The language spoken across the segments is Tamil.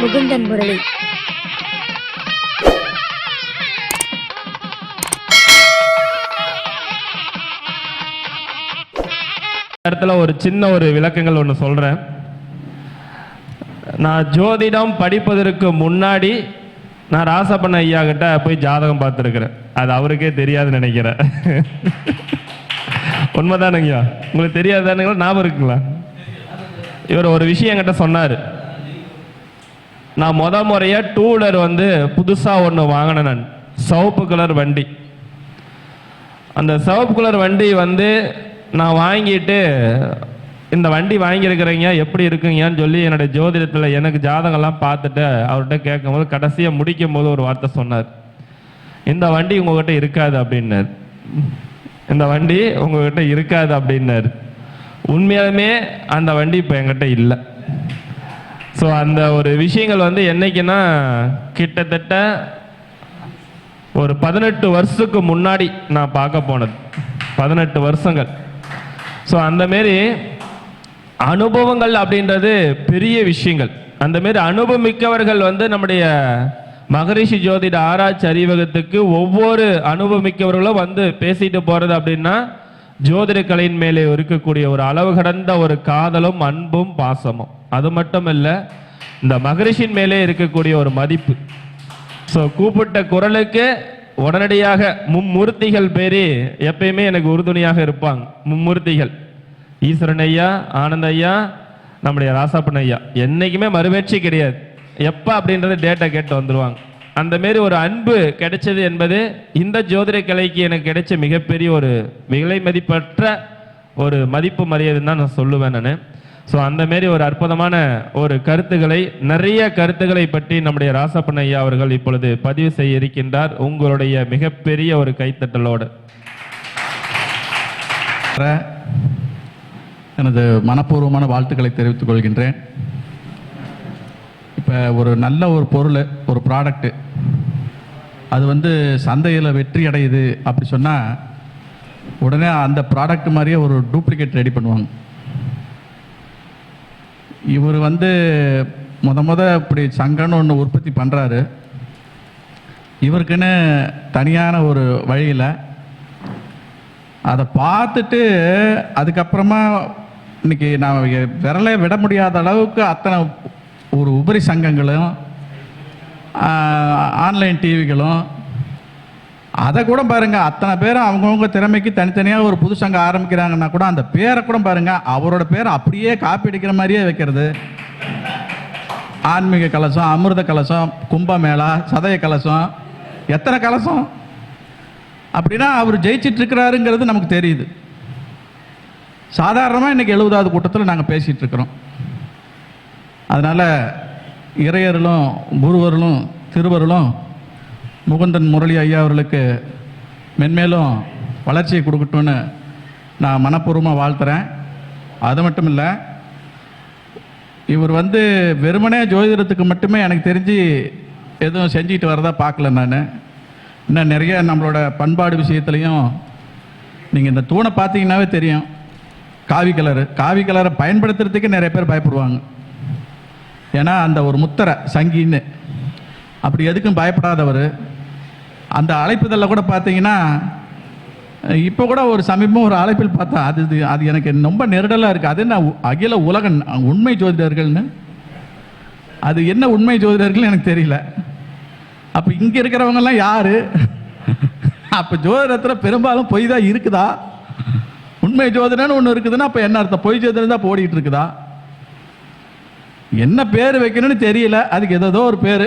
முகுந்தன் முரளி. இடத்துல ஒரு சின்ன ஒரு விளக்கங்கள் ஒன்று சொல்கிறேன் நான் ஜோதிடம் படிப்பதற்கு முன்னாடி நான் ராசப்பண்ண ஐயா கிட்ட போய் ஜாதகம் பார்த்துருக்குறேன். அது அவருக்கே தெரியாதுன்னு நினைக்கிறேன். உண்மைதானுங்கய்யா? உங்களுக்கு தெரியாதானுங்களா ஞாபகம் இருக்குங்களா? இவர் ஒரு விஷயம் என்கிட்ட சொன்னார். நான் முத முறையாக டூ வீலர் வந்து புதுசாக ஒன்று வாங்கினேன் நான். சிவப்பு கலர் வண்டி. அந்த சிவப்பு கலர் வண்டி வந்து நான் வாங்கிட்டு இந்த வண்டி வாங்கியிருக்கிறீங்க எப்படி இருக்குங்கன்னு சொல்லி என்னுடைய ஜோதிடத்தில் எனக்கு ஜாதகம்லாம் பார்த்துட்டு அவர்கிட்ட கேட்கும்போது கடைசியாக முடிக்கும் போது ஒரு வார்த்தை சொன்னார். இந்த வண்டி உங்ககிட்ட இருக்காது அப்படின்னார். இந்த வண்டி உங்ககிட்ட இருக்காது அப்படின்னார். உண்மையாலுமே அந்த வண்டி இப்போ என்கிட்ட இல்லை. ஸோ அந்த ஒரு விஷயங்கள் வந்து என்னைக்குன்னா கிட்டத்தட்ட ஒரு பதினெட்டு வருஷத்துக்கு முன்னாடி நான் பார்க்க போனது. பதினெட்டு வருஷங்கள். ஸோ அந்த மாரி அனுபவங்கள் அப்படின்றது பெரிய விஷயங்கள். அந்த மாரி அனுபவமிக்கவர்கள் வந்து நம்முடைய மகரிஷி ஜோதிட ஆராய்ச்சி அறிவகத்துக்கு ஒவ்வொரு அனுபவமிக்கவர்களும் வந்து பேசிட்டு போறது அப்படின்னா ஜோதிட கலையின் மேலே இருக்கக்கூடிய ஒரு அளவு கடந்த ஒரு காதலும் அன்பும் பாசமும். அது மட்டும் இல்லை இந்த மகரிஷின் மேலே இருக்கக்கூடிய ஒரு மதிப்பு. ஸோ கூப்பிட்ட குரலுக்கு உடனடியாக மும்மூர்த்திகள் பேரே எப்பயுமே எனக்கு உறுதுணையாக இருப்பாங்க. மும்மூர்த்திகள். ஈஸ்வரன் ஐயா ஆனந்த ஐயா நம்முடைய ராசாப்பன் ஐயா. என்றைக்குமே மறுவேட்சி கிடையாது. எப்போ அப்படின்றது டேட்டா கேட்டு வந்துடுவாங்க அந்த மாரி ஒரு அன்பு கிடைச்சது என்பது இந்த ஜோதிட கலைக்கு எனக்கு கிடைச்ச மிகப்பெரிய ஒரு விலை மதிப்பற்ற ஒரு மதிப்பு மரியாதைன்னு தான் நான் சொல்லுவேன் நான். ஸோ அந்த மாரி ஒரு அற்புதமான ஒரு கருத்துக்களை நிறைய கருத்துக்களை பற்றி நம்முடைய ராசப்பன் ஐயா அவர்கள் இப்பொழுது பதிவு செய்ய இருக்கின்றார். உங்களுடைய மிகப்பெரிய ஒரு கைத்தட்டலோடு. எனது மனப்பூர்வமான வாழ்த்துக்களை தெரிவித்துக் கொள்கின்றேன். இப்போ ஒரு நல்ல ஒரு பொருள் ஒரு ப்ராடக்ட்டு அது வந்து சந்தையில் வெற்றி அடையுது அப்படி சொன்னால் உடனே அந்த ப்ராடக்ட் மாதிரியே ஒரு டூப்ளிகேட் ரெடி பண்ணுவாங்க. இவர் வந்து முத முத இப்படி சங்கன்னு ஒன்று உற்பத்தி பண்ணுறாரு இவருக்குன்னு தனியான ஒரு வழியில் அதை பார்த்துட்டு அதுக்கப்புறமா இன்னைக்கு நான் விரலை விட முடியாத அளவுக்கு அத்தனை ஒரு உபரி சங்கங்களும் ஆன்லைன் டிவிகளும் அதை கூட பாருங்கள் அத்தனை பேரும் அவங்கவுங்க திறமைக்கு தனித்தனியாக ஒரு புது சங்கம் ஆரம்பிக்கிறாங்கன்னா கூட அந்த பேரை கூட பாருங்கள் அவரோட பேரை அப்படியே காப்பி அடிக்கிற மாதிரியே வைக்கிறது. ஆன்மீக கலசம் அமிர்த கலசம் கும்பமேளா சதய கலசம் எத்தனை கலசம்? அப்படின்னா அவர் ஜெயிச்சிட்டு இருக்கிறாருங்கிறது நமக்கு தெரியுது. சாதாரணமாக இன்னைக்கு எழுபதாவது கூட்டத்தில் நாங்கள் பேசிகிட்டு இருக்கிறோம். அதனால் இறையர்களும் குருவர்களும் திருவர்களும் முகுந்தன் முரளி ஐயா அவர்களுக்கு மென்மேலும் வளர்ச்சியை கொடுக்கட்டும்னு நான் மனப்பூர்வமாக வாழ்த்துறேன். அது மட்டும் இல்லை இவர் வந்து வெறுமனே ஜோதிடத்துக்கு மட்டுமே எனக்கு தெரிஞ்சு எதுவும் செஞ்சுட்டு வரதா பார்க்கல நான். இன்னும் நிறைய நம்மளோட பண்பாடு விஷயத்துலையும் நீங்கள் இந்த தூணை பார்த்தீங்கன்னாவே தெரியும். காவி கலரு. காவி கலரை பயன்படுத்துறதுக்கு நிறைய பேர் பயப்படுவாங்க. ஏன்னா அந்த ஒரு முத்தரை சங்கின்னு. அப்படி எதுக்கும் பயப்படாதவர். அந்த அழைப்புதலில் கூட பார்த்தீங்கன்னா இப்போ கூட ஒரு சமீபம் ஒரு அழைப்பில் பார்த்தா அது இது- அது எனக்கு ரொம்ப நெருடலாக இருக்குது அது என்ன உ- அகில உலகன் உண்மை ஜோதிடர்கள்னு? அது என்ன உண்மை ஜோதிடர்கள் எனக்கு தெரியல. அப்போ இங்கே இருக்கிறவங்கெல்லாம் யார்? அப்போ ஜோதிடத்தில் பெரும்பாலும் பொய் தான் இருக்குதா? உண்மை ஜோதிடம்னு ஒன்று இருக்குதுன்னா அப்போ என்ன அர்த்தம்? பொய் ஜோதிடம் தான் ஓடிட்டு இருக்குதா? என்ன பேர் வைக்கணும்னு தெரியல. அதுக்கு ஏதோ ஒரு பேர்.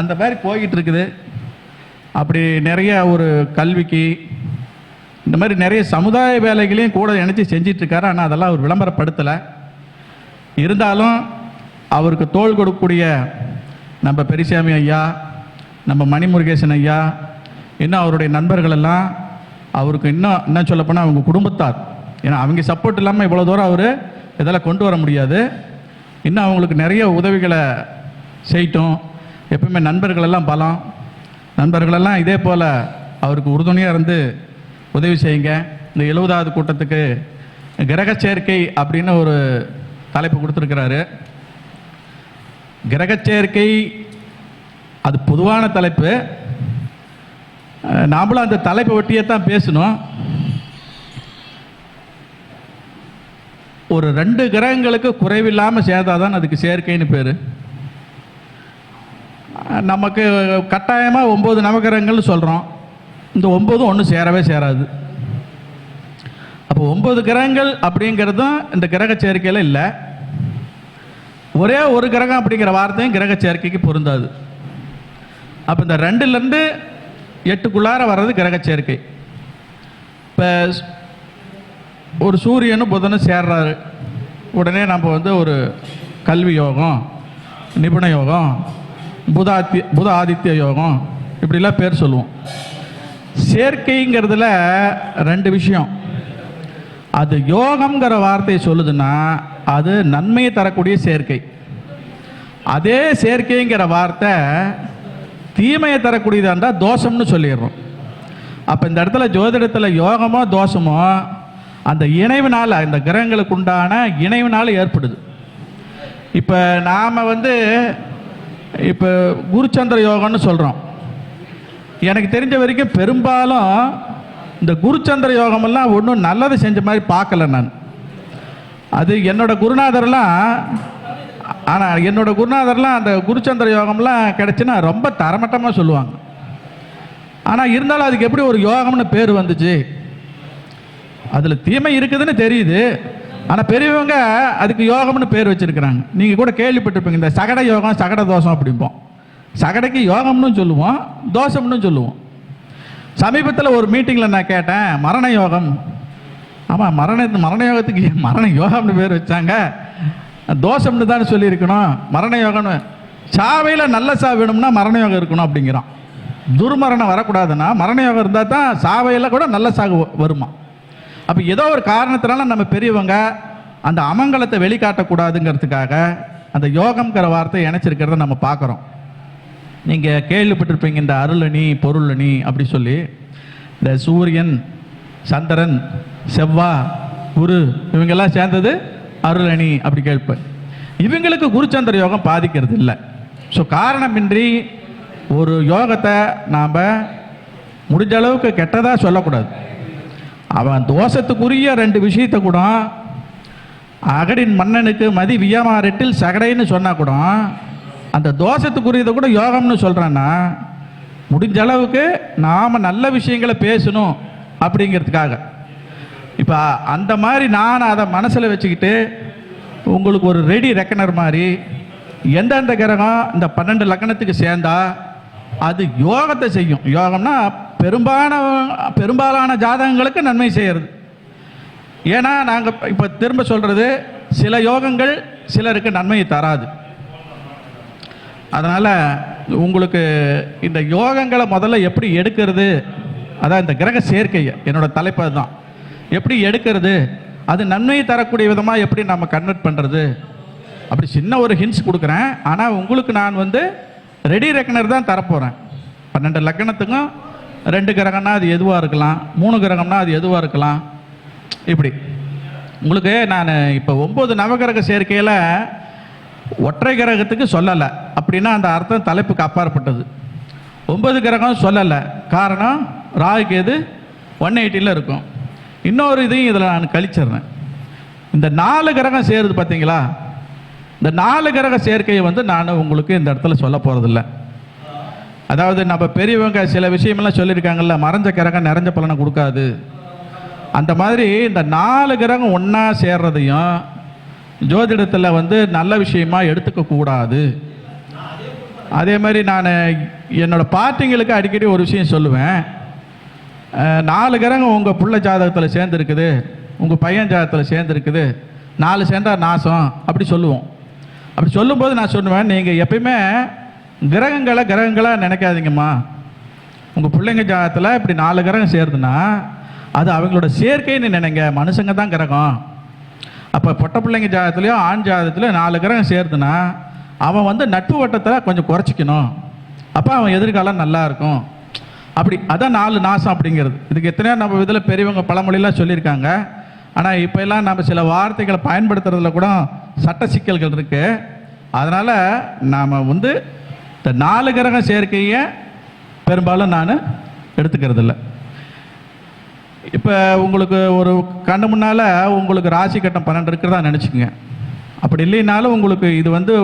அந்த மாதிரி போய்கிட்டு இருக்குது அப்படி நிறைய ஒரு கல்விக்கு இந்த மாதிரி நிறைய சமுதாய வேலைகளையும் கூட இணைச்சி செஞ்சிட்ருக்காரு. ஆனால் அதெல்லாம் அவர் விளம்பரப்படுத்தலை. இருந்தாலும் அவருக்கு தோள் கொடுக்கக்கூடிய நம்ம பெரிசாமி ஐயா நம்ம மணிமுருகேசன் ஐயா இன்னும் அவருடைய நண்பர்கள் எல்லாம் அவருக்கு இன்னும் என்ன சொல்லப்போனால் அவங்க குடும்பத்தார். ஏன்னா அவங்க சப்போர்ட் இல்லாமல் இவ்வளோ தூரம் அவர் இதெல்லாம் கொண்டு வர முடியாது. இன்னும் அவங்களுக்கு நிறைய உதவிகளை செய்யட்டும் எப்பவுமே நண்பர்களெல்லாம் பலம். நண்பர்களெல்லாம் இதே போல் அவருக்கு உறுதுணையாக இருந்து உதவி செய்யுங்க. இந்த எழுபதாவது கூட்டத்துக்கு கிரக சேர்க்கை அப்படின்னு ஒரு தலைப்பு கொடுத்துருக்கிறாரு. கிரக சேர்க்கை அது பொதுவான தலைப்பு. அஹ், நாமளும் அந்த தலைப்பை ஒட்டியே தான் பேசணும். ஒரு ரெண்டு கிரகங்களுக்கு குறைவில்லாமல் சேர்ந்தாதான் அதுக்கு சேர்க்கைன்னு பேர். நமக்கு கட்டாயமாக ஒம்பது நவகிரகங்கள்னு சொல்கிறோம் இந்த ஒம்பதும் ஒன்றும் சேரவே சேராது. அப்போ ஒம்பது கிரகங்கள் அப்படிங்கிறதும் இந்த கிரக சேர்க்கையில் இல்லை. ஒரே ஒரு கிரகம் அப்படிங்கிற வார்த்தையும் கிரக சேர்க்கைக்கு பொருந்தாது. அப்போ இந்த ரெண்டுலேருந்து எட்டுக்குள்ளார வர்றது கிரக சேர்க்கை. இப்போ ஒரு சூரியனும் புதனும் சேர்றாரு. உடனே நம்ம வந்து ஒரு கல்வி யோகம் நிபுண யோகம் புதாத்தி புத ஆதித்ய யோகம் இப்படிலாம் பேர் சொல்லுவோம். சேர்க்கைங்கிறதுல ரெண்டு விஷயம். அது யோகம்ங்கிற வார்த்தையை சொல்லுதுன்னா அது நன்மையை தரக்கூடிய சேர்க்கை. அதே சேர்க்கைங்கிற வார்த்தை தீமையை தரக்கூடியதாக இருந்தால் தோஷம்னு சொல்லிடுறோம். அப்போ இந்த இடத்துல ஜோதிடத்தில் யோகமோ தோஷமோ அந்த இணைவினால் இந்த கிரகங்களுக்கு உண்டான இணைவினால் ஏற்படுது. இப்போ நாம் வந்து இப்போ குருச்சந்திர யோகம்னு சொல்கிறோம் எனக்கு தெரிஞ்ச வரைக்கும் பெரும்பாலும் இந்த குருச்சந்திர யோகமெல்லாம் ஒன்றும் நல்லது செஞ்ச மாதிரி பார்க்கல நான். அது என்னோட குருநாதர்லாம் ஆனால் என்னோட குருநாதர்லாம் அந்த குருச்சந்திர யோகம்லாம் கிடச்சின்னா ரொம்ப தரமட்டமாக சொல்லுவாங்க. ஆனால் இருந்தாலும் அதுக்கு எப்படி ஒரு யோகம்னு பேர் வந்துச்சு? அதில் தீமை இருக்குதுன்னு தெரியுது. ஆனால் பெரியவங்க அதுக்கு யோகம்னு பேர் வச்சுருக்கிறாங்க. நீங்கள் கூட கேள்விப்பட்டிருப்பீங்க இந்த சகட யோகம் சகட தோஷம் அப்படிம்போம். சகடைக்கு யோகம்னு சொல்லுவோம் தோஷம்னு சொல்லுவோம். சமீபத்தில் ஒரு மீட்டிங்கில் நான் கேட்டேன் மரண யோகம். ஆமாம் மரண மரண யோகத்துக்கு மரண யோகம்னு பேர் வச்சாங்க? தோஷம்னு தான் சொல்லியிருக்கணும். மரண யோகம்னு சாவையில் நல்ல சா வேணும்னா மரண யோகம் இருக்கணும் அப்படிங்கிறான். துர்மரணம் வரக்கூடாதுன்னா மரண யோகம் இருந்தால் தான் சாவையில் கூட நல்ல சாகு வருமா? அப்போ ஏதோ ஒரு காரணத்தினால நம்ம பெரியவங்க அந்த அமங்கலத்தை வெளிக்காட்டக்கூடாதுங்கிறதுக்காக அந்த யோகம்ங்கிற வார்த்தையை இணைச்சிருக்கிறத நம்ம பார்க்குறோம். நீங்கள் கேள்விப்பட்டிருப்பீங்க இந்த அருளணி பொருளணி அப்படி சொல்லி இந்த சூரியன் சந்திரன் செவ்வா குரு இவங்கெல்லாம் சேர்ந்தது அருளணி அப்படி கேட்பேன் இவங்களுக்கு குருச்சந்திர யோகம் பாதிக்கிறது இல்லை. ஸோ காரணமின்றி ஒரு யோகத்தை நாம் முடிஞ்ச அளவுக்கு கெட்டதாக சொல்லக்கூடாது. அவன் தோஷத்துக்குரிய ரெண்டு விஷயத்தை கூட அகடின் மன்னனுக்கு மதி வியமாரெட்டில் சகடைன்னு சொன்னால் கூட அந்த தோஷத்துக்குரியதை கூட யோகம்னு சொல்கிறேன்னா முடிஞ்ச அளவுக்கு நாம் நல்ல விஷயங்களை பேசணும் அப்படிங்கிறதுக்காக. இப்போ அந்த மாதிரி நான் அதை மனசில் வச்சுக்கிட்டு உங்களுக்கு ஒரு ரெடி ரெக்கனர் மாதிரி எந்தெந்த கிரகம் இந்த பன்னெண்டு லக்கணத்துக்கு சேர்ந்தா அது யோகத்தை செய்யும். யோகம்னா பெரும்பாலான பெரும்பாலான ஜாதகங்களுக்கு நன்மை செய்கிறது ஏன்னா நாங்கள் இப்போ திரும்ப சொல்கிறது சில யோகங்கள் சிலருக்கு நன்மையை தராது. அதனால் உங்களுக்கு இந்த யோகங்களை முதல்ல எப்படி எடுக்கிறது அதான் இந்த கிரக சேர்க்கையை என்னோட தலைப்பு அதுதான். எப்படி எடுக்கிறது அது நன்மையை தரக்கூடிய விதமாக எப்படி நம்ம கன்வெர்ட் பண்ணுறது அப்படி சின்ன ஒரு ஹின்ஸ் கொடுக்குறேன். ஆனால் உங்களுக்கு நான் வந்து ரெடி ரெக்கனர் தான் தரப்போகிறேன் பன்னெண்டு லக்கணத்துக்கும் ரெண்டு கிரகம்னா அது எதுவாக இருக்கலாம்? மூணு கிரகம்னா அது எதுவாக இருக்கலாம்? இப்படி. உங்களுக்கு நான் இப்போ ஒம்பது நவகிரக சேர்க்கையில் ஒற்றை கிரகத்துக்கு சொல்லலை. அப்படின்னா அந்த அர்த்தம் தலைப்புக்கு அப்பாற்பட்டது. ஒன்பது கிரகம் சொல்லலை. காரணம் ராகுக்கு எது? ஒன் எயிட்டியில் இருக்கும். இன்னொரு இதையும் இதில் நான் கழிச்சிடுறேன். இந்த நாலு கிரகம் சேருது பார்த்தீங்களா இந்த நாலு கிரக சேர்க்கையை வந்து நான் உங்களுக்கு இந்த இடத்துல சொல்ல போகிறதில்ல அதாவது நம்ம பெரியவங்க சில விஷயமெல்லாம் சொல்லியிருக்காங்கல்ல மறைஞ்ச கிரகம் நிறைஞ்ச பலனை கொடுக்காது. அந்த மாதிரி இந்த நாலு கிரகம் ஒன்றா சேர்றதையும் ஜோதிடத்தில் வந்து நல்ல விஷயமா எடுத்துக்க கூடாது. அதே மாதிரி நான் என்னோடய பாட்டிங்களுக்கு அடிக்கடி ஒரு விஷயம் சொல்லுவேன். நாலு கிரகம் உங்கள் புள்ள ஜாதகத்தில் சேர்ந்துருக்குது உங்கள் பையன் ஜாதகத்தில் சேர்ந்துருக்குது நாலு சேர்ந்தா நாசம் அப்படி சொல்லுவோம். அப்படி சொல்லும்போது நான் சொல்லுவேன் நீங்கள் எப்பயுமே கிரகங்களை கிரகங்களாக நினைக்காதீங்கம்மா. உங்கள் பிள்ளைங்க ஜாதகத்தில் இப்படி நாலு கிரகம் சேருதுன்னா அது அவங்களோட சேர்க்கைன்னு நினைங்க. மனுஷங்க தான் கிரகம். அப்போ பொட்ட பிள்ளைங்க ஜாதகத்துலேயும் ஆண் ஜாதகத்துலையும் நாலு கிரகம் சேருதுன்னா அவன் வந்து நட்பு வட்டத்தில் கொஞ்சம் குறைச்சிக்கணும். அப்போ அவன் எதிர்காலம் நல்லாயிருக்கும் அப்படி அதான் நாலு நாசம் அப்படிங்கிறது. இதுக்கு எத்தனையோ நம்ம இதில் பெரியவங்க பழமொழியெலாம் சொல்லியிருக்காங்க. ஆனால் இப்போ எல்லாம் நம்ம சில வார்த்தைகளை பயன்படுத்துறதுல கூட சட்ட சிக்கல்கள் இருக்குது அதனால் நாம் வந்து இந்த நாலு கிரக சேர்க்கையை பெரும்பாலும் நான் எடுத்துக்கிறது இல்லை இப்போ உங்களுக்கு ஒரு கண்ணு முன்னால் உங்களுக்கு ராசி கட்டம் பன்னெண்டு இருக்கிறதா நினச்சிக்கோங்க. அப்படி இல்லைனாலும் உங்களுக்கு இது வந்து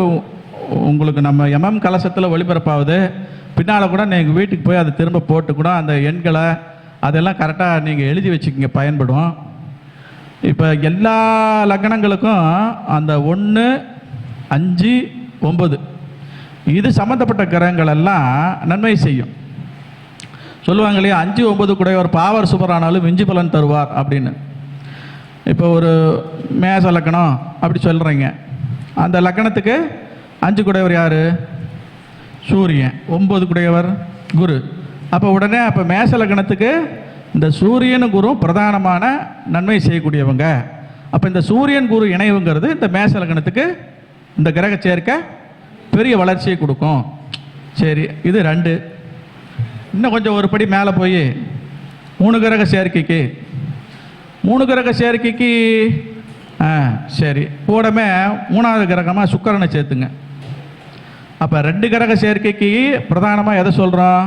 உங்களுக்கு நம்ம எம்எம் கலசத்தில் ஒளிபரப்பாகுது பின்னால் கூட நீங்கள் வீட்டுக்கு போய் அதை திரும்ப போட்டு கூட அந்த எண்களை அதெல்லாம் கரெக்டாக நீங்கள் எழுதி வச்சுக்கிங்க பயன்படும். இப்போ எல்லா லக்னங்களுக்கும் அந்த ஒன்று அஞ்சு ஒம்பது இது சம்மந்தப்பட்ட கிரகங்கள் எல்லாம் நன்மை செய்யும். சொல்லுவாங்க இல்லையா அஞ்சு ஒன்பது குடையவர் பாவர் சுபரானாலும் விஞ்சு பலன் தருவார் அப்படின்னு. இப்போ ஒரு மேச லக்கணம் அப்படி சொல்கிறீங்க அந்த லக்கணத்துக்கு அஞ்சு குடையவர் யார்? சூரியன். ஒம்பது குடையவர் குரு. அப்போ உடனே அப்போ மேச லக்கணத்துக்கு இந்த சூரியன் குரு பிரதானமான நன்மை செய்யக்கூடியவங்க. அப்போ இந்த சூரியன் குரு இணைவுங்கிறது இந்த மேச லக்கணத்துக்கு இந்த கிரக சேர்க்கை பெரிய வளர்ச்சியை கொடுக்கும். சரி இது ரெண்டு. இன்னும் கொஞ்சம் ஒரு படி மேலே போய் மூணு கிரக சேர்க்கைக்கு. மூணு கிரக சேர்க்கைக்கு ஆ சரி. கூடமே மூணாவது கிரகமாக சுக்கரனை சேர்த்துங்க. அப்போ ரெண்டு கிரக சேர்க்கைக்கு பிரதானமாக எதை சொல்கிறோம்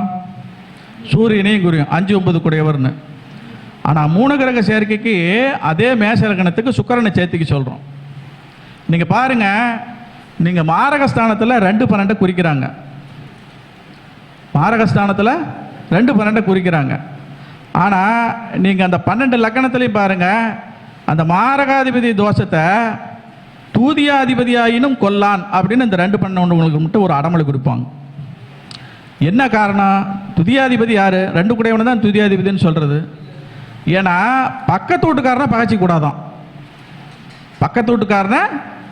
சூரியனையும் குறியும் அஞ்சு ஒன்பது கூடியவர்னு. ஆனால் மூணு கிரக சேர்க்கைக்கு அதே மேச லக்னத்துக்கு சுக்கிரனை சொல்கிறோம் நீங்கள் பாருங்கள் நீங்கள் மாரகஸ்தானத்தில் ரெண்டு பன்னெண்டை குறிக்கிறாங்க. மாரகஸ்தானத்தில் ரெண்டு பன்னெண்டை குறிக்கிறாங்க. ஆனால் நீங்கள் அந்த பன்னெண்டு லக்கணத்துலையும் பாருங்கள் அந்த மாரகாதிபதி தோஷத்தை தூதியாதிபதியாயினும் கொல்லான் அப்படின்னு இந்த ரெண்டு பன்னெண்டுங்களுக்கு மட்டும் ஒரு அடமொழி கொடுப்பாங்க. என்ன காரணம்? துதியாதிபதி யார்? ரெண்டு கூடையவனை தான் துதியாதிபதினு சொல்கிறது ஏன்னா பக்கத்து வீட்டுக்காரனை பகைச்சிக்க கூடாதான். பக்கத்து வீட்டுக்காரனை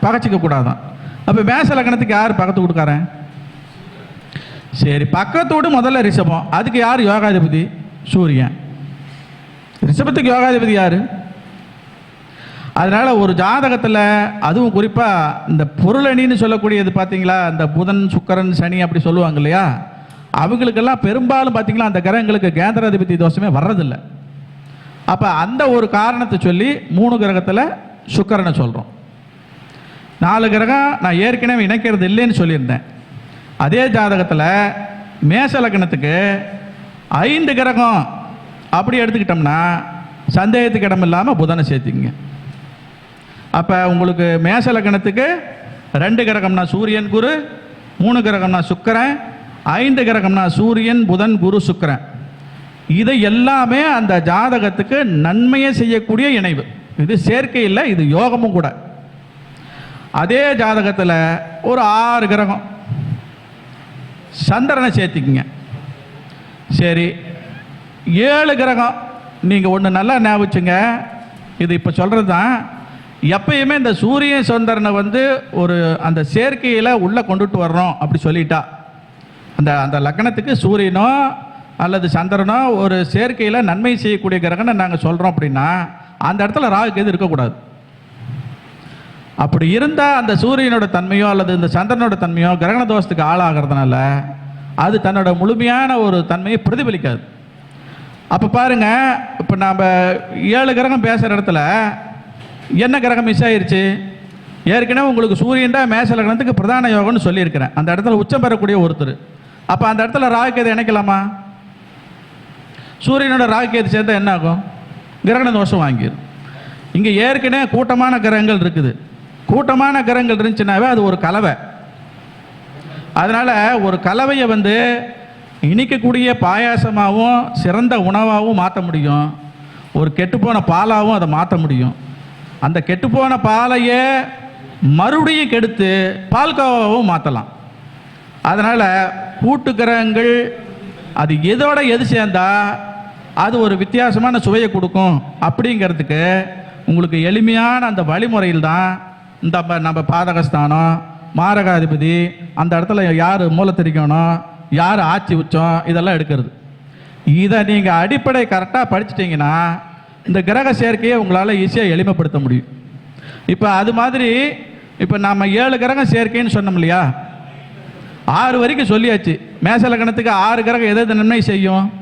பகைச்சிக்க கூடாதான். அப்போ மேச லக்னத்துக்கு யார் பக்கத்து கொடுக்காரன் சரி பக்கத்தோடு முதல்ல ரிஷபம். அதுக்கு யார் யோகாதிபதி? சூரியன். ரிஷபத்துக்கு யோகாதிபதி யார்? அதனால் ஒரு ஜாதகத்தில் அதுவும் குறிப்பாக இந்த பொருளணின்னு சொல்லக்கூடியது பார்த்தீங்களா இந்த புதன் சுக்கரன் சனி அப்படி சொல்லுவாங்க இல்லையா? அவங்களுக்கெல்லாம் பெரும்பாலும் பார்த்தீங்களா அந்த கிரகங்களுக்கு கேந்திராதிபதி தோஷமே வர்றதில்லை. அப்போ அந்த ஒரு காரணத்தை சொல்லி மூணு கிரகத்தில் சுக்கரனை சொல்கிறோம் நாலு கிரகம் நான் ஏற்கனவே இணைக்கிறது இல்லைன்னு சொல்லியிருந்தேன். அதே ஜாதகத்தில் மேச லக்னத்துக்கு ஐந்து கிரகம் அப்படி எடுத்துக்கிட்டோம்னா சந்தேகத்துக்கு இடம் இல்லாமல் புதனை சேர்த்திங்க அப்போ உங்களுக்கு மேச லக்னத்துக்கு ரெண்டு கிரகம்னா சூரியன் குரு மூணு கிரகம்னா சுக்கரன் ஐந்து கிரகம்னா சூரியன் புதன் குரு சுக்கரன். இது எல்லாமே அந்த ஜாதகத்துக்கு நன்மையை செய்யக்கூடிய இணைவு. இது சேர்க்கை இல்லை இது யோகமும் கூட. அதே ஜாதகத்தில் ஒரு ஆறு கிரகம். சந்திரனை சேர்த்திக்கிங்க. சரி ஏழு கிரகம். நீங்கள் ஒன்று நல்லா ஞாபகிச்சுங்க. இது இப்போ சொல்கிறது தான் எப்பயுமே இந்த சூரிய சந்திரனை வந்து ஒரு அந்த சேர்க்கையில் உள்ளே கொண்டுட்டு வர்றோம் அப்படி சொல்லிட்டா. அந்த அந்த லக்னத்துக்கு சூரியனோ அல்லது சந்திரனோ ஒரு சேர்க்கையில் நன்மை செய்யக்கூடிய கிரகம்னு நாங்கள் சொல்கிறோம் அப்படின்னா அந்த இடத்துல ராகு கேது இருக்கக்கூடாது. அப்படி இருந்தால் அந்த சூரியனோட தன்மையோ அல்லது இந்த சந்திரனோட தன்மையோ கிரகண தோஷத்துக்கு ஆளாகிறதுனால அது தன்னோட முழுமையான ஒரு தன்மையை பிரதிபலிக்காது. அப்போ பாருங்க இப்போ நாம் ஏழு கிரகம் பேசுகிற இடத்துல என்ன கிரகம் மிஸ் ஆயிடுச்சு ஏற்கனவே உங்களுக்கு சூரியன் தான் மேச லக்னத்துக்கு பிரதான யோகம்னு சொல்லியிருக்கிறேன். அந்த இடத்துல உச்சம் பெறக்கூடிய ஒருத்தர். அப்போ அந்த இடத்துல ராகுக்கேது இணைக்கலாமா? சூரியனோட ராகுக்கேது சேர்ந்தா என்ன ஆகும்? கிரகண தோஷம் வாங்கிடும் இங்கே ஏற்கனவே கூட்டமான கிரகங்கள் இருக்குது. கூட்டமான கிரகங்கள் இருந்துச்சுனாவே அது ஒரு கலவை. அதனால் ஒரு கலவையை வந்து இனிக்கக்கூடிய பாயாசமாகவும் சிறந்த உணவாகவும் மாற்ற முடியும். ஒரு கெட்டுப்போன பாலாகவும் அதை மாற்ற முடியும். அந்த கெட்டுப்போன பாலையே மறுபடியும் கெடுத்து பால்கோவாவும் மாற்றலாம் அதனால் கூட்டு கிரகங்கள் அது எதோட எது சேர்ந்தால் அது ஒரு வித்தியாசமான சுவையை கொடுக்கும். அப்படிங்கிறதுக்கு உங்களுக்கு எளிமையான அந்த வழிமுறையில் தான் இந்த நம்ம- நம்ம பாதகஸ்தானம் மாரகாதிபதி அந்த இடத்துல யார் மூலத்திரிக்கணும் யார் ஆட்சி உச்சம் இதெல்லாம் எடுக்கிறது. இதை நீங்கள் அடிப்படை கரெக்டாக படிச்சிட்டிங்கன்னா இந்த கிரக சேர்க்கையை உங்களால் ஈஸியாக எளிமைப்படுத்த முடியும். இப்போ அது மாதிரி இப்போ நம்ம ஏழு கிரகம் சேர்க்கைன்னு சொன்னோம் இல்லையா? ஆறு வரைக்கும் சொல்லியாச்சு. மேச லக்னத்துக்கு ஆறு கிரகம் எது எது நன்மை செய்யும்?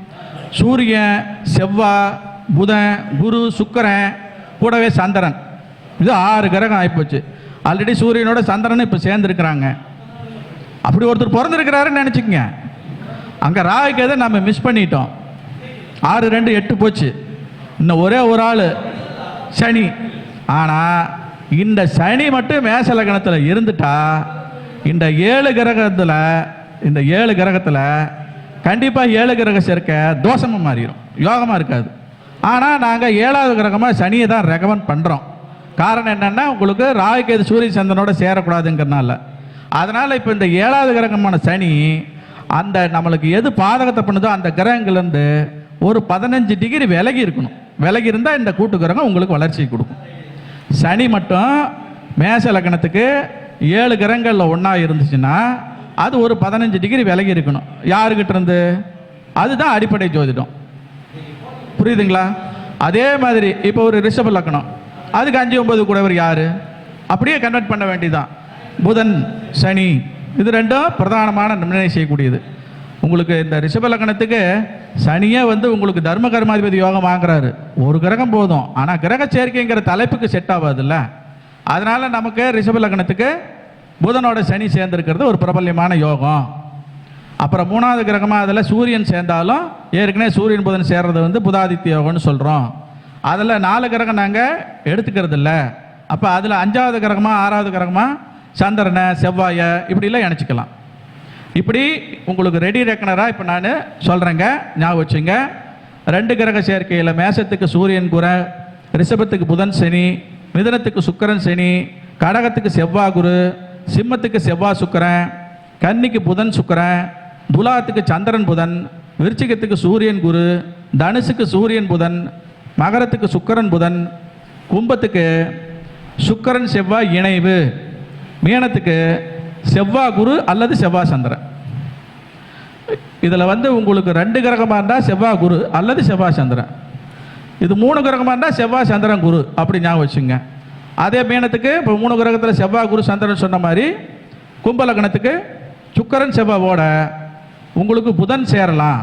சூரியன் செவ்வாய் புதன் குரு சுக்கரன் கூடவே சந்திரன். இது ஆறு கிரகம் ஆகிப்போச்சு ஆல்ரெடி சூரியனோட சந்திரன் இப்போ சேர்ந்துருக்கிறாங்க. அப்படி ஒருத்தர் பிறந்திருக்கிறாருன்னு நினச்சிக்கங்க. அங்கே ராகுக்கேதை நம்ம மிஸ் பண்ணிட்டோம். ஆறு ரெண்டு எட்டு போச்சு. இன்னும் ஒரே ஒரு ஆள் சனி. ஆனால் இந்த சனி மட்டும் மேச லக்னத்தில் இருந்துட்டா இந்த ஏழு கிரகத்தில் இந்த ஏழு கிரகத்தில் கண்டிப்பாக ஏழு கிரக சேர்க்க தோஷமாக மாறிடும் யோகமாக இருக்காது. ஆனால் நாங்கள் ஏழாவது கிரகமாக சனியை தான் ரெக்கமெண்ட் பண்ணுறோம் காரணம் என்னென்னா உங்களுக்கு ராகுகேது சூரிய சந்திரனோட சேரக்கூடாதுங்கிறனால அதனால் இப்போ இந்த ஏழாவது கிரகமான சனி அந்த நம்மளுக்கு எது பாதகத்தை பண்ணுதோ அந்த கிரகங்கள்லேருந்து ஒரு பதினஞ்சு டிகிரி விலகி இருக்கணும். விலகி இருந்தால் இந்த கூட்டு கிரகம் உங்களுக்கு வளர்ச்சி கொடுக்கும். சனி மட்டும் மேச லக்னத்துக்கு ஏழு கிரகங்களில் ஒன்றா இருந்துச்சுன்னா அது ஒரு பதினஞ்சு டிகிரி விலகி இருக்கணும். யாருக்கிட்ட இருந்து? அதுதான் அடிப்படை ஜோதிடம். புரியுதுங்களா? அதே மாதிரி இப்போ ஒரு ரிஷப லக்னம். அதுக்கு அஞ்சு ஒன்பது கூடவர் யார்? அப்படியே கன்வெர்ட் பண்ண வேண்டியதுதான் புதன் சனி இது ரெண்டும் பிரதானமான நிர்ணயம் செய்யக்கூடியது. உங்களுக்கு இந்த ரிஷப லக்னத்துக்கு சனியே வந்து உங்களுக்கு தர்ம கர்மாதிபதி யோகம் வாங்குறாரு. ஒரு கிரகம் போதும். ஆனால் கிரக சேர்க்கைங்கிற தலைப்புக்கு செட் ஆகாதுல்ல அதனால் நமக்கு ரிஷப லக்னத்துக்கு புதனோட சனி சேர்ந்துருக்கிறது ஒரு பிரபல்யமான யோகம். அப்புறம் மூணாவது கிரகமாக அதில் சூரியன் சேர்ந்தாலும் ஏற்கனவே சூரியன் புதன் சேர்றது வந்து புதாதித்ய யோகம்னு சொல்கிறோம் அதில் நாலு கிரகம் நாங்கள் எடுத்துக்கிறது இல்லை அப்போ அதில் அஞ்சாவது கிரகமாக ஆறாவது கிரகமாக சந்திரனை செவ்வாயை இப்படிலாம் இணைச்சிக்கலாம். இப்படி உங்களுக்கு ரெடி ரெக்கனராக இப்போ நான் சொல்கிறேங்க ஞாபகம் வச்சுங்க. ரெண்டு கிரக சேர்க்கையில் மேசத்துக்கு சூரியன் குரு ரிஷபத்துக்கு புதன் சனி மிதனத்துக்கு சுக்கரன் சனி கடகத்துக்கு செவ்வாய் குரு சிம்மத்துக்கு செவ்வாய் சுக்கரன் கன்னிக்கு புதன் சுக்கரன் துலாத்துக்கு சந்திரன் புதன் விருச்சிகத்துக்கு சூரியன் குரு தனுசுக்கு சூரியன் புதன் மகரத்துக்கு சுக்கரன் புதன் கும்பத்துக்கு சுக்கரன் செவ்வாய் இணைவு மீனத்துக்கு செவ்வாய் குரு அல்லது செவ்வாய் சந்திரன். இதில் வந்து உங்களுக்கு ரெண்டு கிரகமாக இருந்தால் செவ்வாய் குரு அல்லது செவ்வாய் சந்திரன். இது மூணு கிரகமாக இருந்தால் செவ்வாய் சந்திரன் குரு அப்படி ஞாபகம் வச்சுங்க அதே மீனத்துக்கு இப்போ மூணு கிரகத்தில் செவ்வாய் குரு சந்திரன் சொன்ன மாதிரி கும்பலக்னத்துக்கு சுக்கரன் செவ்வாவோட உங்களுக்கு புதன் சேரலாம்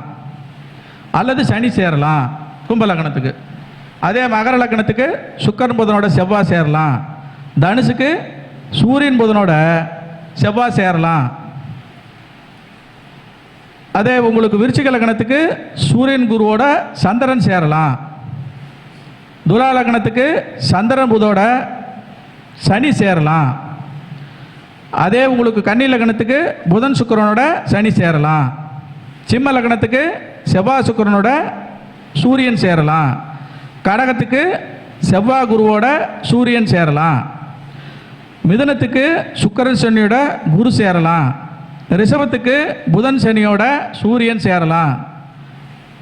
அல்லது சனி சேரலாம் கும்பலக்னத்துக்கு அதே மகர லக்னத்துக்கு சுக்கரன் புதனோட செவ்வாய் சேரலாம். தனுசுக்கு சூரியன் புதனோட செவ்வாய் சேரலாம். அதே உங்களுக்கு விருச்சிக லக்னத்துக்கு சூரியன் குருவோட சந்திரன் சேரலாம். துலா லக்னத்துக்கு சந்திரன் புதோட சனி சேரலாம். அதே உங்களுக்கு கன்னி லக்னத்துக்கு புதன் சுக்கிரனோட சனி சேரலாம். சிம்ம லக்னத்துக்கு செவ்வாய் சுக்கிரனோட சூரியன் சேரலாம். கடகத்துக்கு செவ்வாய் குருவோட சூரியன் சேரலாம். மிதனத்துக்கு சுக்கரன் சனியோட குரு சேரலாம். ரிஷபத்துக்கு புதன் சனியோட சூரியன் சேரலாம்.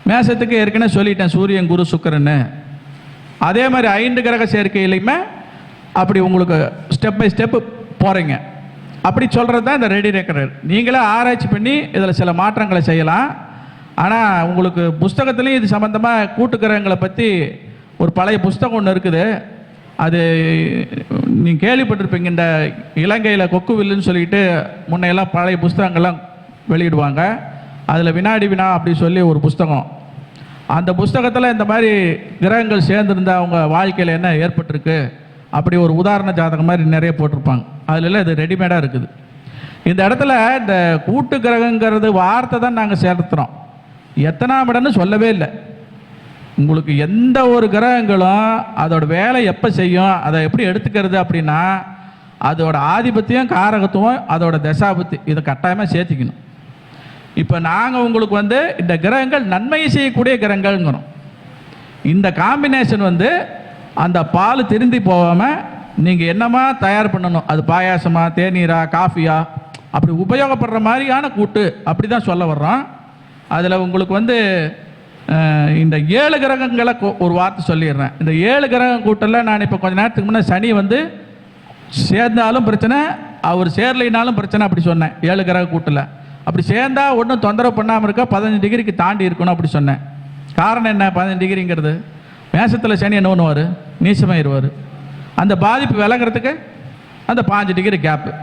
மேசத்துக்கு ஏற்கனவே சொல்லிட்டேன் சூரியன் குரு சுக்கரன்னு. அதே மாதிரி ஐந்து கிரக சேர்க்கையிலையுமே அப்படி உங்களுக்கு ஸ்டெப் பை ஸ்டெப்பு போகிறீங்க அப்படி சொல்கிறது தான் இந்த ரெடி ரெக்கரர் நீங்களே ஆராய்ச்சி பண்ணி இதில் சில மாற்றங்களை செய்யலாம். ஆனால் உங்களுக்கு புஸ்தகத்துலேயும் இது சம்மந்தமாக கூட்டுக்கிறவங்களை பற்றி ஒரு பழைய புஸ்தகம் ஒன்று இருக்குது. அது நீங்கள் கேள்விப்பட்டிருப்பீங்க இந்த இலங்கையில் கொக்கு வில்லுன்னு சொல்லிட்டு முன்னையெல்லாம் பழைய புஸ்தகங்கள்லாம் வெளியிடுவாங்க. அதில் வினாடி வினா அப்படி சொல்லி ஒரு புஸ்தகம். அந்த புஸ்தகத்தில் இந்த மாதிரி கிரகங்கள் சேர்ந்துருந்தா அவங்க வாழ்க்கையில் என்ன ஏற்பட்டிருக்கு? அப்படி ஒரு உதாரண ஜாதகம் மாதிரி நிறைய போட்டிருப்பாங்க. அதுல இது ரெடிமேடாக இருக்குது. இந்த இடத்துல இந்த கூட்டு கிரகங்கிறது வார்த்தை தான் நாங்கள் சேர்த்துறோம். எத்தனாம் இடம்னு சொல்லவே இல்லை. உங்களுக்கு எந்த ஒரு கிரகங்களும் அதோட வேலை எப்போ செய்யும் அதை எப்படி எடுத்துக்கிறது அப்படின்னா அதோட ஆதிபத்தியம் காரகத்துவம் அதோட தசாபத்தி இதை கட்டாயமாக சேர்த்திக்கணும். இப்போ நாங்கள் உங்களுக்கு வந்து இந்த கிரகங்கள் நன்மை செய்யக்கூடிய கிரகங்கள்ங்கிறோம். இந்த காம்பினேஷன் வந்து அந்த பால் திருந்தி போகாமல் நீங்கள் என்னமா தயார் பண்ணணும்? அது பாயாசமா தேநீரா காஃபியா? அப்படி உபயோகப்படுற மாதிரியான கூட்டு அப்படி தான் சொல்ல வர்றோம். அதில் உங்களுக்கு வந்து இந்த ஏழு கிரகங்களை கொ- ஒரு வார்த்தை சொல்லிடுறேன். இந்த ஏழு கிரகம் கூட்டத்தில் நான் இப்போ கொஞ்ச நேரத்துக்கு முன்னே சனி வந்து சேர்ந்தாலும் பிரச்சனை அவர் சேரலைனாலும் பிரச்சனை அப்படி சொன்னேன். ஏழு கிரக கூட்டில் அப்படி சேர்ந்தா ஒன்றும் தொந்தரவு பண்ணாமல் இருக்க? பதினஞ்சு டிகிரிக்கு தாண்டி இருக்கணும் அப்படி சொன்னேன். காரணம் என்ன? பதினஞ்சு டிகிரிங்கிறது? மேசத்தில் சனி என்ன பண்ணுவார்? நீசமாயிருவார். அந்த பாதிப்பு விலகிறதுக்கு அந்த பாஞ்சு டிகிரி கேப்பு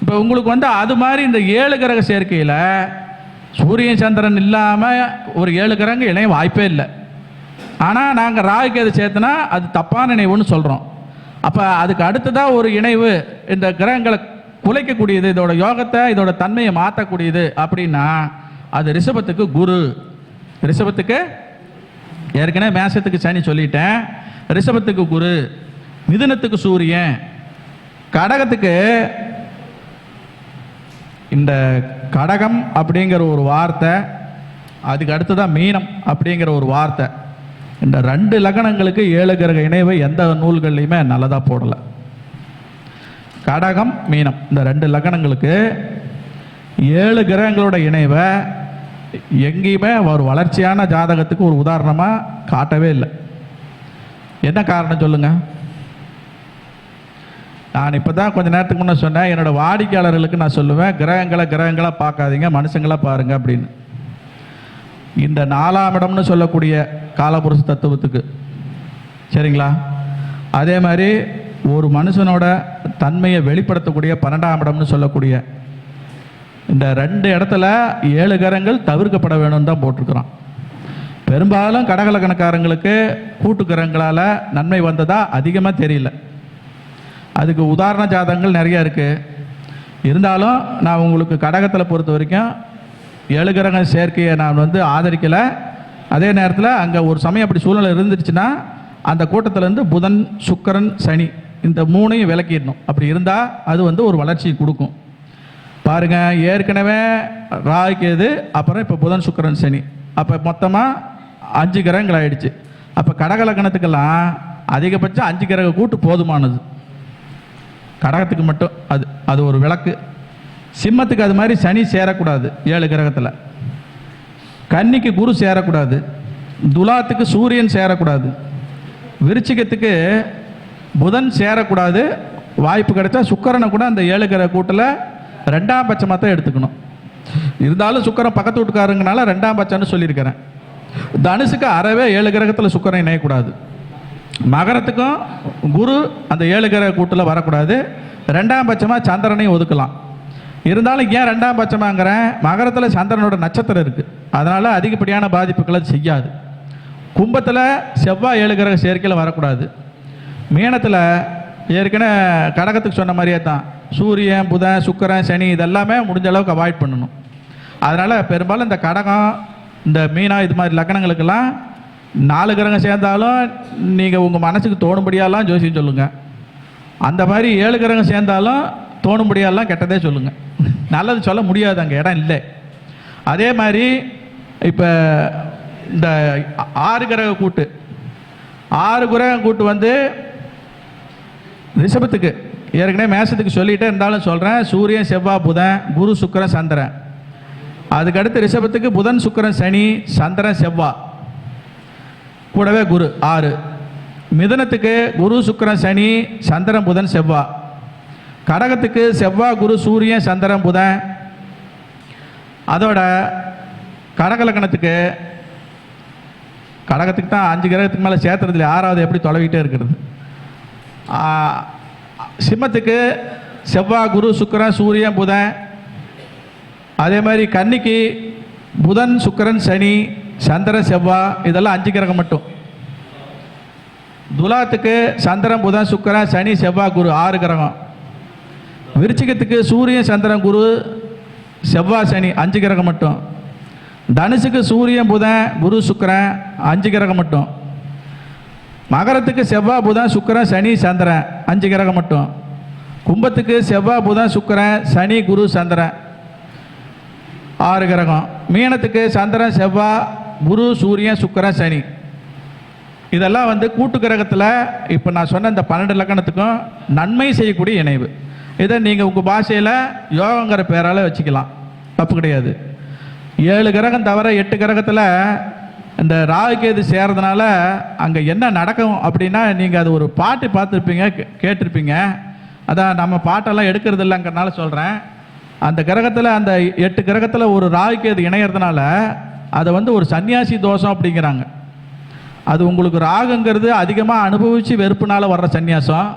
இப்போ உங்களுக்கு வந்து அது மாதிரி இந்த ஏழு கிரக சேர்க்கையில் சூரியன் சந்திரன் இல்லாமல் ஒரு ஏழு கிரகங்கள் இணைய வாய்ப்பே இல்லை. ஆனால் நாங்கள் ராகுக்கு எது சேர்த்துனா அது தப்பான நினைவுன்னு சொல்கிறோம் அப்போ அதுக்கு அடுத்ததாக ஒரு இணைவு இந்த கிரகங்களை குலைக்கக்கூடியது இதோட யோகத்தை இதோட தன்மையை மாற்றக்கூடியது அப்படின்னா அது ரிஷபத்துக்கு குரு. ரிஷபத்துக்கு ஏற்கனவே மேசத்துக்கு சனி சொல்லிட்டேன். ரிஷபத்துக்கு குரு மிதுனத்துக்கு சூரியன் கடகத்துக்கு இந்த கடகம் அப்படிங்கிற ஒரு வார்த்தை அதுக்கு அடுத்ததான் மீனம் அப்படிங்கிற ஒரு வார்த்தை. இந்த ரெண்டு லக்னங்களுக்கு ஏழு கிரக இணைவை எந்த நூல்கள்லையுமே நல்லதாக போடலை. கடகம் மீனம் இந்த ரெண்டு லக்னங்களுக்கு ஏழு கிரகங்களோட இணைவை எங்கேயுமே ஒரு வளர்ச்சியான ஜாதகத்துக்கு ஒரு உதாரணமாக காட்டவே இல்லை. என்ன காரணம் சொல்லுங்கள் நான் இப்போ தான் கொஞ்சம் நேரத்துக்கு முன்னே சொன்னேன் என்னோட வாடிக்கையாளர்களுக்கு நான் சொல்லுவேன் கிரகங்களை கிரகங்களாக பார்க்காதீங்க மனுஷங்களாக பாருங்கள் அப்படின்னு. இந்த நாலாம் இடம்னு சொல்லக்கூடிய காலபுருஷ தத்துவத்துக்கு. சரிங்களா? அதே மாதிரி ஒரு மனுஷனோட தன்மையை வெளிப்படுத்தக்கூடிய பன்னெண்டாம் இடம்னு சொல்லக்கூடிய இந்த ரெண்டு இடத்துல ஏழு கிரகங்கள் தவிர்க்கப்பட வேணும்னு தான் போட்டிருக்கிறான். பெரும்பாலும் கடகலக்கணக்காரங்களுக்கு கூட்டு கிரகங்களால் நன்மை வந்ததாக அதிகமாக தெரியல. அதுக்கு உதாரண ஜாதகங்கள் நிறைய இருக்குது இருந்தாலும் நான் உங்களுக்கு கடகத்தில் பொறுத்த வரைக்கும் ஏழு கிரக சேர்க்கையை நான் வந்து ஆதரிக்கலை. அதே நேரத்தில் அங்கே ஒரு சமயம் அப்படி சூழ்நிலை இருந்துச்சுன்னா அந்த கூட்டத்திலேருந்து புதன் சுக்கிரன் சனி இந்த மூணையும் விலக்கிடணும் அப்படி இருந்தால் அது வந்து ஒரு வளர்ச்சி கொடுக்கும். பாருங்க ஏற்கனவே ராகு கேது அப்புறம் இப்போ புதன் சுக்கரன் சனி. அப்போ மொத்தமாக அஞ்சு கிரகங்கள் ஆயிடுச்சு. அப்போ கடகலக்கணத்துக்கெல்லாம் அதிகபட்சம் அஞ்சு கிரக கூட்டு போதுமானது. கடகத்துக்கு மட்டும் அது அது ஒரு விளக்கு. சிம்மத்துக்கு அது மாதிரி சனி சேரக்கூடாது ஏழு கிரகத்தில். கன்னிக்கு குரு சேரக்கூடாது துலாத்துக்கு சூரியன் சேரக்கூடாது. விருச்சிகத்துக்கு புதன் சேரக்கூடாது வாய்ப்பு கிடைச்சா சுக்கரனை கூட அந்த ஏழு கிரக கூட்டில் ரெண்டாம் பட்சமாக தான் எடுத்துக்கணும். இருந்தாலும் சுக்கரன் பக்கத்து வீட்டுக்காரங்கனால ரெண்டாம் பட்சம்னு சொல்லியிருக்கிறேன். தனுசுக்கு அறவே ஏழு கிரகத்தில் சுக்கரன் இணையக்கூடாது. மகரத்துக்கும் குரு அந்த ஏழு கிரக கூட்டில் வரக்கூடாது. ரெண்டாம் பட்சமாக சந்திரனையும் ஒதுக்கலாம். இருந்தாலும் ஏன் ரெண்டாம் பட்சமாங்கிறேன்? மகரத்தில் சந்திரனோட நட்சத்திரம் இருக்குது அதனால் அதிகப்படியான பாதிப்புகளை செய்யாது. கும்பத்தில் செவ்வாய் ஏழு கிரக சேர்க்கையில் வரக்கூடாது. மீனத்தில் ஏற்கனவே கடகத்துக்கு சொன்ன மாதிரியே தான். சூரியன் புதன் சுக்கரன் சனி இதெல்லாமே முடிஞ்ச அளவுக்கு அவாய்ட் பண்ணணும். அதனால் பெரும்பாலும் இந்த கடகம் இந்த மீனா இது மாதிரி லக்கணங்களுக்கெல்லாம் நாலு கிரகம் சேர்ந்தாலும் நீங்கள் உங்கள் மனசுக்கு தோணும்படியாலாம் ஜோசியம் சொல்லுங்கள் அந்த மாதிரி ஏழு கிரகம் சேர்ந்தாலும் தோணும்படியாலாம் கெட்டதே சொல்லுங்கள் நல்லது சொல்ல முடியாது அங்கே இடம் இல்லை. அதே மாதிரி இப்போ இந்த ஆறு கிரக கூட்டு. ஆறு கிரக கூட்டு வந்து ரிஷபத்துக்கு ஏற்கனவே மேசத்துக்கு சொல்லிட்டே இருந்தாலும் சொல்கிறேன் சூரியன் செவ்வாய் புதன் குரு சுக்கிரன் சந்திரன். அதுக்கடுத்து ரிஷபத்துக்கு புதன் சுக்கிரன் சனி சந்திரன் செவ்வாய். கூடவே குரு ஆறு. மிதனத்துக்கு குரு சுக்கரன் சனி சந்திரன் புதன் செவ்வா. கடகத்துக்கு செவ்வா குரு சூரியன் சந்திரன் புதன். அதோட கடகலக்கணத்துக்கு கடகத்துக்கு தான் அஞ்சு கிரகத்துக்கு மேலே சேர்த்துறதுல ஆறாவது எப்படி தொலைவிட்டே இருக்கிறது? சிம்மத்துக்கு செவ்வாய் குரு சுக்கரன் சூரியன் புதன். அதே மாதிரி கன்னிக்கு புதன் சுக்கிரன் சனி சந்திரன் செவ்வாய் இதெல்லாம் அஞ்சு கிரகம் மட்டும். துலாத்துக்கு சந்திரன் புதன் சுக்கிரன் சனி செவ்வாய் குரு ஆறு கிரகம். விருச்சிகத்துக்கு சூரியன் சந்திரன் குரு செவ்வாய் சனி அஞ்சு கிரகம் மட்டும். தனுசுக்கு சூரியன் புதன் குரு சுக்கரன் அஞ்சு கிரகம் மட்டும். மகரத்துக்கு செவ்வாய் புதன் சுக்கிரன் சனி சந்திரன் அஞ்சு கிரகம் மட்டும். கும்பத்துக்கு செவ்வாய் புதன் சுக்கரன் சனி குரு சந்திரன் ஆறு கிரகம். மீனத்துக்கு சந்திரன் செவ்வாய் குரு சூரியன் சுக்கரன் சனி. இதெல்லாம் வந்து கூட்டு கிரகத்தில் இப்போ நான் சொன்ன இந்த பன்னெண்டு லக்கணத்துக்கும் நன்மை செய்யக்கூடிய இணைவு. இதை நீங்கள் உங்கள் பாஷையில் யோகங்கிற பேரால் வச்சுக்கலாம். தப்பு கிடையாது. ஏழு கிரகம் தவிர எட்டு கிரகத்தில் இந்த ராகுகேது சேர்றதுனால அங்கே என்ன நடக்கும் அப்படின்னா நீங்கள் அது ஒரு பாட்டு பார்த்துருப்பீங்க கே- கேட்டிருப்பீங்க. அதான் நம்ம பாட்டெல்லாம் எடுக்கிறது இல்லைங்கிறனால சொல்கிறேன் அந்த கிரகத்தில் அந்த எட்டு கிரகத்தில் ஒரு ராகுகேது இணையிறதுனால அதை வந்து ஒரு சன்னியாசி தோஷம் அப்படிங்கிறாங்க. அது உங்களுக்கு ராகுங்கிறது அதிகமாக அனுபவித்து வெறுப்புனால் வர்ற சன்னியாசம்.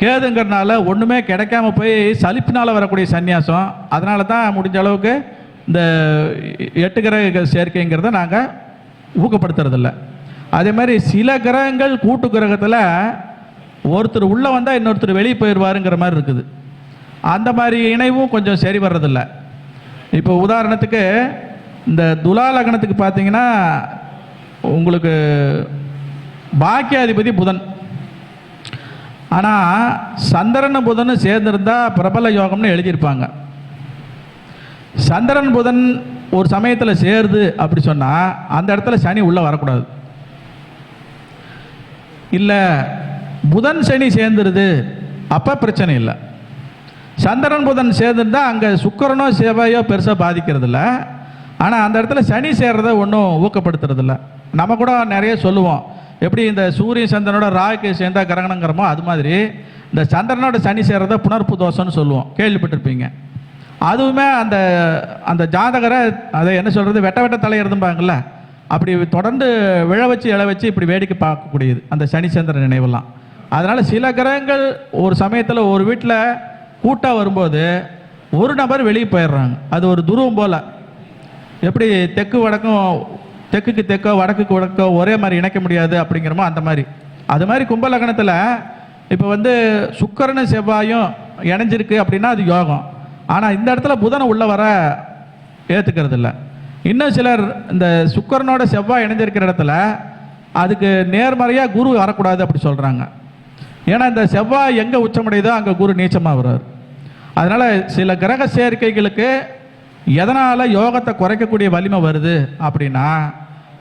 கேதுங்கிறனால ஒன்றுமே கிடைக்காம போய் சலிப்பினால் வரக்கூடிய சன்னியாசம். அதனால தான் முடிஞ்ச அளவுக்கு இந்த எட்டு கிரக சேர்க்கைங்கிறத நாங்கள் ஊக்கப்படுத்துறதில்ல. அதே மாதிரி சில கிரகங்கள் கூட்டு கிரகத்தில் ஒருத்தர் உள்ளே வந்தால் இன்னொருத்தர் வெளியே போயிடுவாருங்கிற மாதிரி இருக்குது. அந்த மாதிரி இணைவும் கொஞ்சம் சரி வர்றதில்லை. இப்போ உதாரணத்துக்கு இந்த துலா லக்னத்துக்கு பார்த்தீங்கன்னா உங்களுக்கு பாக்கியாதிபதி புதன். ஆனால் சந்திரன் புதனும் சேர்ந்திருந்தா பிரபல யோகம்னு எழுதியிருப்பாங்க. சந்திரன் புதன் ஒரு சமயத்தில் சேருது அப்படி சொன்னால் அந்த இடத்துல சனி உள்ளே வரக்கூடாது. இல்லை புதன் சனி சேர்ந்துருது அப்போ பிரச்சனை இல்லை. சந்திரன் புதன் சேர்ந்துருந்தால் அங்கே சுக்கிரனோ செவ்வாயோ பெருசாக பாதிக்கிறதில்ல. ஆனால் அந்த இடத்துல சனி சேர்றத ஒன்றும் ஊக்கப்படுத்துறதில்ல. நம்ம கூட நிறைய சொல்லுவோம். எப்படி இந்த சூரியன் சந்திரனோட ராகுக்கு சேர்ந்தா கிரகணங்கிறமோ அது மாதிரி இந்த சந்திரனோட சனி சேர்றத புனர்ப்பு தோஷம்னு சொல்லுவோம். கேள்விப்பட்டிருப்பீங்க. அதுவுமே அந்த அந்த ஜாதகரை அதை என்ன சொல்கிறது வெட்ட வெட்ட தலை அப்படி தொடர்ந்து விழ வச்சு இழ வச்சு இப்படி வேடிக்கை பார்க்கக்கூடியது அந்த சனி சந்திரன் நினைவெல்லாம். அதனால் சில கிரகங்கள் ஒரு சமயத்தில் ஒரு வீட்டில் கூட்டாக வரும்போது ஒரு நபர் வெளியே போயிடுறாங்க. அது ஒரு துருவம் போல். எப்படி தெற்கு வடக்கும் தெற்குக்கு தெற்கோ வடக்குக்கு வடக்கோ ஒரே மாதிரி இணைக்க முடியாது அப்படிங்கிறமோ அந்த மாதிரி. அது மாதிரி கும்பலகணத்தில் இப்போ வந்து சுக்கிரனும் செவ்வாயும் இணைஞ்சிருக்கு அப்படின்னா அது யோகம். ஆனால் இந்த இடத்துல புதனை உள்ள வர ஏற்றுக்கிறது இல்லை. இன்னும் சிலர் இந்த சுக்கரனோட செவ்வாய் இணைஞ்சிருக்கிற இடத்துல அதுக்கு நேர்மறையாக குரு வரக்கூடாது அப்படி சொல்கிறாங்க ஏன்னா இந்த செவ்வாய் எங்கே உச்சமடையுதோ அங்கே குரு நீச்சமாக வர்றார். அதனால் சில கிரக சேர்க்கைகளுக்கு எதனால் யோகத்தை குறைக்கக்கூடிய வலிமை வருது அப்படின்னா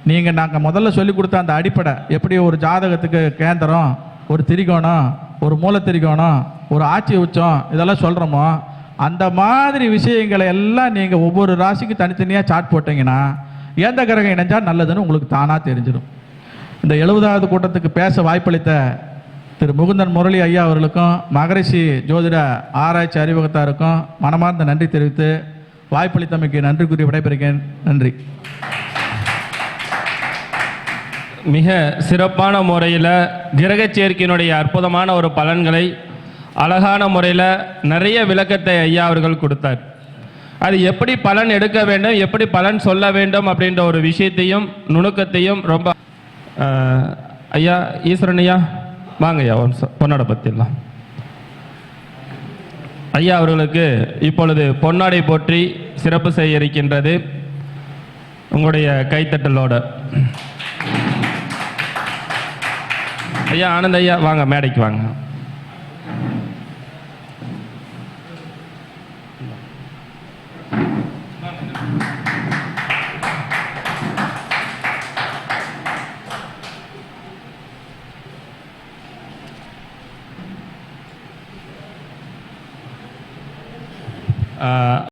நீங்கள் நாங்கள் முதல்ல சொல்லி கொடுத்த அந்த அடிப்படை எப்படி ஒரு ஜாதகத்துக்கு கேந்திரம் ஒரு திரிகோணம் ஒரு மூல திரிகோணம் ஒரு ஆட்சி உச்சம் இதெல்லாம் சொல்கிறோமோ அந்த மாதிரி விஷயங்களை எல்லாம் நீங்கள் ஒவ்வொரு ராசிக்கு தனித்தனியாக சாட் போட்டிங்கன்னா எந்த கிரகம் இணைஞ்சால் நல்லதுன்னு உங்களுக்கு தானாக தெரிஞ்சிடும். இந்த எழுபதாவது கூட்டத்துக்கு பேச வாய்ப்பளித்த திரு முகுந்தன் முரளி ஐயா அவர்களுக்கும் மகரிஷி ஜோதிட ஆராய்ச்சி அறிமுகத்தாருக்கும் மனமார்ந்த நன்றி தெரிவித்து வாய்ப்பளித்தமைக்கு நன்றி கூறி விடைபெறுகிறேன். நன்றி. மிக சிறப்பான முறையில் கிரகச் சேர்க்கையினுடைய அற்புதமான ஒரு பலன்களை அழகான முறையில் நிறைய விளக்கத்தை ஐயா அவர்கள் கொடுத்தார். அது எப்படி பலன் எடுக்க வேண்டும் எப்படி பலன் சொல்ல வேண்டும் அப்படின்ற ஒரு விஷயத்தையும் நுணுக்கத்தையும் ரொம்ப ஐயா ஈஸ்வரன் ஐயா வாங்க ஐயா பொன்னோட பற்றிலாம் ஐயா அவர்களுக்கு இப்பொழுது பொன்னாடை போற்றி சிறப்பு செய்ய இருக்கின்றது உங்களுடைய கைத்தட்டலோட. ஐயா ஆனந்த் ஐயா வாங்க மேடைக்கு வாங்க. uh,